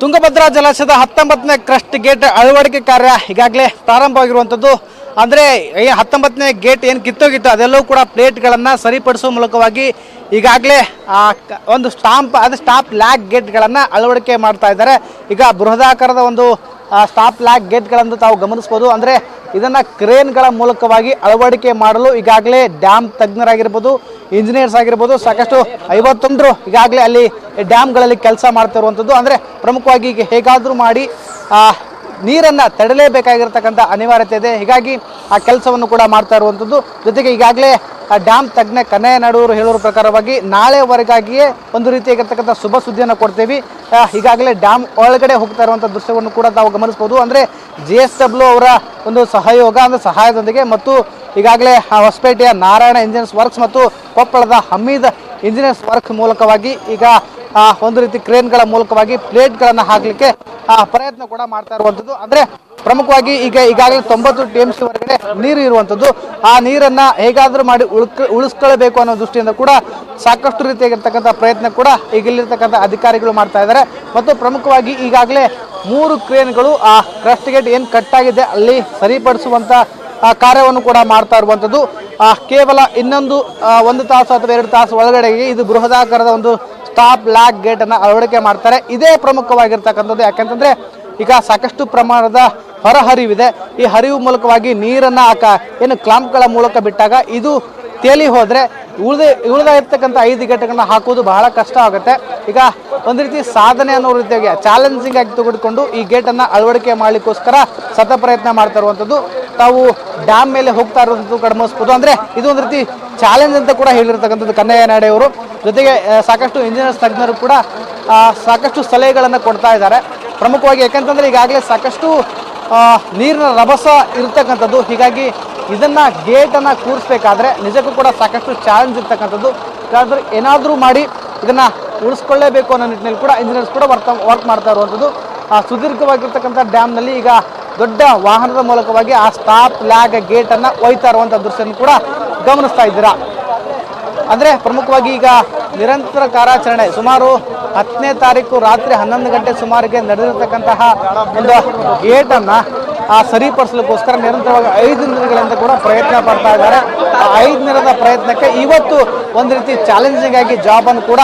ತುಂಗಭದ್ರಾ ಜಲಾಶಯದ ಹತ್ತೊಂಬತ್ತನೇ crust gate ಅಳವಡಿಕೆ ಕಾರ್ಯ ಈಗಾಗಲೇ ಪ್ರಾರಂಭವಾಗಿರುವಂಥದ್ದು. ಅಂದರೆ ಹತ್ತೊಂಬತ್ತನೇ ಗೇಟ್ ಏನು ಕಿತ್ತೋಗಿತ್ತು ಅದೆಲ್ಲವೂ ಕೂಡ ಪ್ಲೇಟ್ಗಳನ್ನು ಸರಿಪಡಿಸುವ ಮೂಲಕವಾಗಿ ಈಗಾಗಲೇ ಒಂದು ಸ್ಟಾಂಪ್, ಅದು ಸ್ಟಾಪ್ ಲ್ಯಾಕ್ ಗೇಟ್ಗಳನ್ನು ಅಳವಡಿಕೆ ಮಾಡ್ತಾ ಇದ್ದಾರೆ. ಈಗ ಬೃಹದಾಕಾರದ ಒಂದು ಸ್ಟಾಪ್ ಲ್ಯಾಕ್ ಗೇಟ್ಗಳನ್ನು ತಾವು ಗಮನಿಸ್ಬೋದು. ಅಂದರೆ ಇದನ್ನು ಕ್ರೇನ್ಗಳ ಮೂಲಕವಾಗಿ ಅಳವಡಿಕೆ ಮಾಡಲು ಈಗಾಗಲೇ ಡ್ಯಾಮ್ ತಜ್ಞರಾಗಿರ್ಬೋದು ಇಂಜಿನಿಯರ್ಸ್ ಆಗಿರ್ಬೋದು, ಸಾಕಷ್ಟು ಐವತ್ತೊಂದರು ಈಗಾಗಲೇ ಅಲ್ಲಿ ಡ್ಯಾಮ್ಗಳಲ್ಲಿ ಕೆಲಸ ಮಾಡ್ತಿರುವಂಥದ್ದು ಅಂದರೆ ಪ್ರಮುಖವಾಗಿ ಈಗ ಹೇಗಾದರೂ ಮಾಡಿ ನೀರನ್ನು ತಡಲೇಬೇಕಾಗಿರ್ತಕ್ಕಂಥ ಅನಿವಾರ್ಯತೆ ಇದೆ. ಹೀಗಾಗಿ ಆ ಕೆಲಸವನ್ನು ಕೂಡ ಮಾಡ್ತಾ ಇರುವಂಥದ್ದು. ಜೊತೆಗೆ ಈಗಾಗಲೇ ಆ ಡ್ಯಾಮ್ ತಜ್ಞ ಕನ್ನಯ್ಯ ನಡುವರು ಹೇಳುವ ಪ್ರಕಾರವಾಗಿ ನಾಳೆವರೆಗಾಗಿಯೇ ಒಂದು ರೀತಿಯಾಗಿರ್ತಕ್ಕಂಥ ಶುಭ ಸುದ್ದಿಯನ್ನು ಕೊಡ್ತೀವಿ. ಈಗಾಗಲೇ ಡ್ಯಾಮ್ ಒಳಗಡೆ ಹೋಗ್ತಾ ಇರುವಂಥ ದೃಶ್ಯವನ್ನು ಕೂಡ ತಾವು ಗಮನಿಸ್ಬೋದು ಅಂದರೆ ಜಿ ಎಸ್ ಡಬ್ಲ್ಯೂ ಅವರ ಒಂದು ಸಹಯೋಗ, ಅಂದರೆ ಸಹಾಯದೊಂದಿಗೆ ಮತ್ತು ಈಗಾಗಲೇ ಆ ಹೊಸಪೇಟೆಯ ನಾರಾಯಣ ಇಂಜಿನಿಯರ್ಸ್ ವರ್ಕ್ಸ್ ಮತ್ತು ಕೊಪ್ಪಳದ ಹಮೀದ್ ಇಂಜಿನಿಯರ್ಸ್ ವರ್ಕ್ ಮೂಲಕವಾಗಿ ಈಗ ಒಂದು ರೀತಿ ಕ್ರೇನ್ಗಳ ಮೂಲಕವಾಗಿ ಪ್ಲೇಟ್ಗಳನ್ನು ಹಾಕಲಿಕ್ಕೆ ಪ್ರಯತ್ನ ಕೂಡ ಮಾಡ್ತಾ ಇರುವಂಥದ್ದು ಅಂದರೆ ಪ್ರಮುಖವಾಗಿ ಈಗ ಈಗಾಗಲೇ ತೊಂಬತ್ತು ಟಿ ಎಂ ಸಿ ಹೊರಗಡೆ ನೀರು ಇರುವಂಥದ್ದು ಆ ನೀರನ್ನು ಹೇಗಾದರೂ ಮಾಡಿ ಉಳ್ಕ, ಉಳಿಸ್ಕೊಳ್ಬೇಕು ಅನ್ನೋ ದೃಷ್ಟಿಯಿಂದ ಕೂಡ ಸಾಕಷ್ಟು ರೀತಿಯಾಗಿರ್ತಕ್ಕಂಥ ಪ್ರಯತ್ನ ಕೂಡ ಈಗ ಇಲ್ಲಿರ್ತಕ್ಕಂಥ ಅಧಿಕಾರಿಗಳು ಮಾಡ್ತಾ ಇದ್ದಾರೆ. ಮತ್ತು ಪ್ರಮುಖವಾಗಿ ಈಗಾಗಲೇ ಮೂರು ಕ್ರೇನ್ಗಳು, ಆ, ಕ್ರಸ್ಟ್ ಗೇಟ್ ಏನು ಕಟ್ಟಾಗಿದೆ ಅಲ್ಲಿ ಸರಿಪಡಿಸುವಂಥ ಕಾರ್ಯವನ್ನು ಕೂಡ ಮಾಡ್ತಾ ಇರುವಂಥದ್ದು ಕೇವಲ ಇನ್ನೊಂದು ಒಂದು ತಾಸು ಅಥವಾ ಎರಡು ತಾಸು ಒಳಗಡೆಗೆ ಇದು ಬೃಹದಾಕಾರದ ಒಂದು ಸ್ಟಾಪ್ ಲ್ಯಾಕ್ ಗೇಟ್ ಅನ್ನ ಅಳವಡಿಕೆ ಮಾಡ್ತಾರೆ. ಇದೇ ಪ್ರಮುಖವಾಗಿರ್ತಕ್ಕಂಥದ್ದು ಯಾಕಂತಂದರೆ ಈಗ ಸಾಕಷ್ಟು ಪ್ರಮಾಣದ ಹೊರಹರಿವಿದೆ. ಈ ಹರಿವು ಮೂಲಕವಾಗಿ ನೀರನ್ನ ಆಕ ಏನು ಕ್ಲಾಂಪ್ಗಳ ಮೂಲಕ ಬಿಟ್ಟಾಗ ಇದು ತೇಲಿ ಹೋದರೆ ಉಳಿದ ಉಳಿದ ಇರ್ತಕ್ಕಂಥ ಐದು ಗೇಟ್ಗಳನ್ನ ಹಾಕುವುದು ಬಹಳ ಕಷ್ಟ ಆಗುತ್ತೆ. ಈಗ ಒಂದು ರೀತಿ ಸಾಧನೆ ಅನ್ನೋ ರೀತಿಯಾಗಿ ಚಾಲೆಂಜಿಂಗ್ ಆಗಿ ತೆಗೆದುಕೊಂಡು ಈ ಗೇಟನ್ನು ಅಳವಡಿಕೆ ಮಾಡಲಿಕ್ಕೋಸ್ಕರ ಸತ ಪ್ರಯತ್ನ ಮಾಡ್ತಾ ಇರುವಂಥದ್ದು. ತಾವು ಡ್ಯಾಮ್ ಮೇಲೆ ಹೋಗ್ತಾ ಇರುವಂಥದ್ದು ಅಂದರೆ ಇದು ಒಂದು ರೀತಿ ಚಾಲೆಂಜ್ ಅಂತ ಕೂಡ ಹೇಳಿರ್ತಕ್ಕಂಥದ್ದು ಕನ್ನಯ್ಯ ನಾಡೆ ಅವರು ಜೊತೆಗೆ ಸಾಕಷ್ಟು ಇಂಜಿನಿಯರ್ಸ್ ತಜ್ಞರು ಕೂಡ ಸಾಕಷ್ಟು ಸಲಹೆಗಳನ್ನು ಕೊಡ್ತಾ ಇದ್ದಾರೆ. ಪ್ರಮುಖವಾಗಿ ಯಾಕಂತಂದರೆ ಈಗಾಗಲೇ ಸಾಕಷ್ಟು ನೀರಿನ ರಭಸ ಇರತಕ್ಕಂಥದ್ದು. ಹೀಗಾಗಿ ಇದನ್ನು ಗೇಟನ್ನು ಕೂರಿಸ್ಬೇಕಾದ್ರೆ ನಿಜಕ್ಕೂ ಕೂಡ ಸಾಕಷ್ಟು ಚಾಲೆಂಜ್ ಇರ್ತಕ್ಕಂಥದ್ದು. ಯಾಕಂದ್ರೆ ಏನಾದರೂ ಮಾಡಿ ಇದನ್ನು ಉಳಿಸ್ಕೊಳ್ಳೇಬೇಕು ಅನ್ನೋ ನಿಟ್ಟಿನಲ್ಲಿ ಕೂಡ ಇಂಜಿನಿಯರ್ಸ್ ಕೂಡ ವರ್ತ ವರ್ಕ್ ಮಾಡ್ತಾ ಇರುವಂಥದ್ದು. ಆ, ಸುದೀರ್ಘವಾಗಿರ್ತಕ್ಕಂಥ ಡ್ಯಾಮ್ನಲ್ಲಿ ಈಗ ದೊಡ್ಡ ವಾಹನದ ಮೂಲಕವಾಗಿ ಆ ಸ್ಟಾಪ್ ಲ್ಯಾಗ್ ಗೇಟನ್ನು ಒಯ್ತಾ ಇರುವಂಥ ದೃಶ್ಯನ ಕೂಡ ಗಮನಿಸ್ತಾ ಇದ್ದೀರಾ? ಅಂದರೆ ಪ್ರಮುಖವಾಗಿ ಈಗ ನಿರಂತರ ಕಾರ್ಯಾಚರಣೆ ಸುಮಾರು ಹತ್ತನೇ ತಾರೀಕು ರಾತ್ರಿ ಹನ್ನೊಂದು ಗಂಟೆ ಸುಮಾರಿಗೆ ನಡೆದಿರತಕ್ಕಂತಹ ಒಂದು ಗೇಟನ್ನು, ಆ ಸರಿಪಡಿಸಲಿಕ್ಕೋಸ್ಕರ ನಿರಂತರವಾಗಿ ಐದು ದಿನಗಳಿಂದ ಕೂಡ ಪ್ರಯತ್ನ ಪಡ್ತಾ ಇದ್ದಾರೆ. ಆ ಐದು ದಿನದ ಪ್ರಯತ್ನಕ್ಕೆ ಇವತ್ತು ಒಂದು ರೀತಿ ಚಾಲೆಂಜಿಂಗ್ ಆಗಿ ಜಾಬನ್ನು ಕೂಡ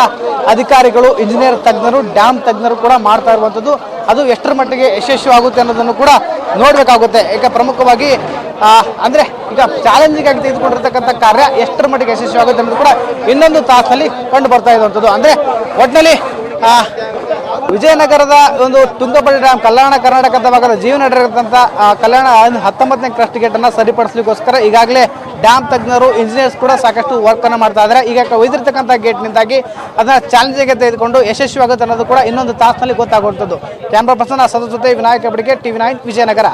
ಅಧಿಕಾರಿಗಳು ಇಂಜಿನಿಯರ್ ತಜ್ಞರು ಡ್ಯಾಮ್ ತಜ್ಞರು ಕೂಡ ಮಾಡ್ತಾ ಇರುವಂಥದ್ದು ಅದು ಎಷ್ಟರ ಮಟ್ಟಿಗೆ ಯಶಸ್ವಿ ಆಗುತ್ತೆ ಅನ್ನೋದನ್ನು ಕೂಡ ನೋಡಬೇಕಾಗುತ್ತೆ. ಯಾಕೆ ಪ್ರಮುಖವಾಗಿ ಅಂದರೆ ಈಗ ಚಾಲೆಂಜಿಂಗ್ ಆಗಿ ತೆಗೆದುಕೊಂಡಿರ್ತಕ್ಕಂಥ ಕಾರ್ಯ ಎಷ್ಟರ ಮಟ್ಟಿಗೆ ಯಶಸ್ವಿ ಆಗುತ್ತೆ ಅನ್ನೋದು ಕೂಡ ಇನ್ನೊಂದು ತಾಸಲ್ಲಿ ಕಂಡು ಬರ್ತಾ ಇರುವಂಥದ್ದು. ಅಂದರೆ ಒಟ್ಟಿನಲ್ಲಿ ವಿಜಯನಗರದ ಒಂದು ತುಂಗಭದ್ರಾ ಡ್ಯಾಮ್ ಕಲ್ಯಾಣ ಕರ್ನಾಟಕದ ಭಾಗದ ಜೀವನ ಆ, ಕಲ್ಯಾಣ ಹತ್ತೊಂಬತ್ತನೇ ಕ್ರಸ್ಟ್ ಗೇಟ್ ಅನ್ನ ಸರಿಪಡಿಸಲಿಕ್ಕೋಸ್ಕರ ಈಗಾಗಲೇ ಡ್ಯಾಮ್ ತಜ್ಞರು ಇಂಜಿನಿಯರ್ಸ್ ಕೂಡ ಸಾಕಷ್ಟು ವರ್ಕ್ ಅನ್ನ ಮಾಡ್ತಾ ಇದ್ದಾರೆ ಈಗ ಒಯ್ದಿರ್ತಕ್ಕಂಥ ಗೇಟ್ನಿಂದಾಗಿ ಅದನ್ನ ಚಾಲೆಂಜಿಗೆ ತೆಗೆದುಕೊಂಡು ಯಶಸ್ವಿ ಆಗುತ್ತೆ ಅನ್ನೋದು ಕೂಡ ಇನ್ನೊಂದು ತಾಸಿನಲ್ಲಿ ಗೊತ್ತಾಗುವಂಥದ್ದು. ಕ್ಯಾಮ್ರಾ ಪರ್ಸನ್ ಸದಸ್ಯ ಜೊತೆ ವಿನಾಯಕ ಬಡಿಗೆ ಟಿವಿ ನೈನ್ ವಿಜಯನಗರ.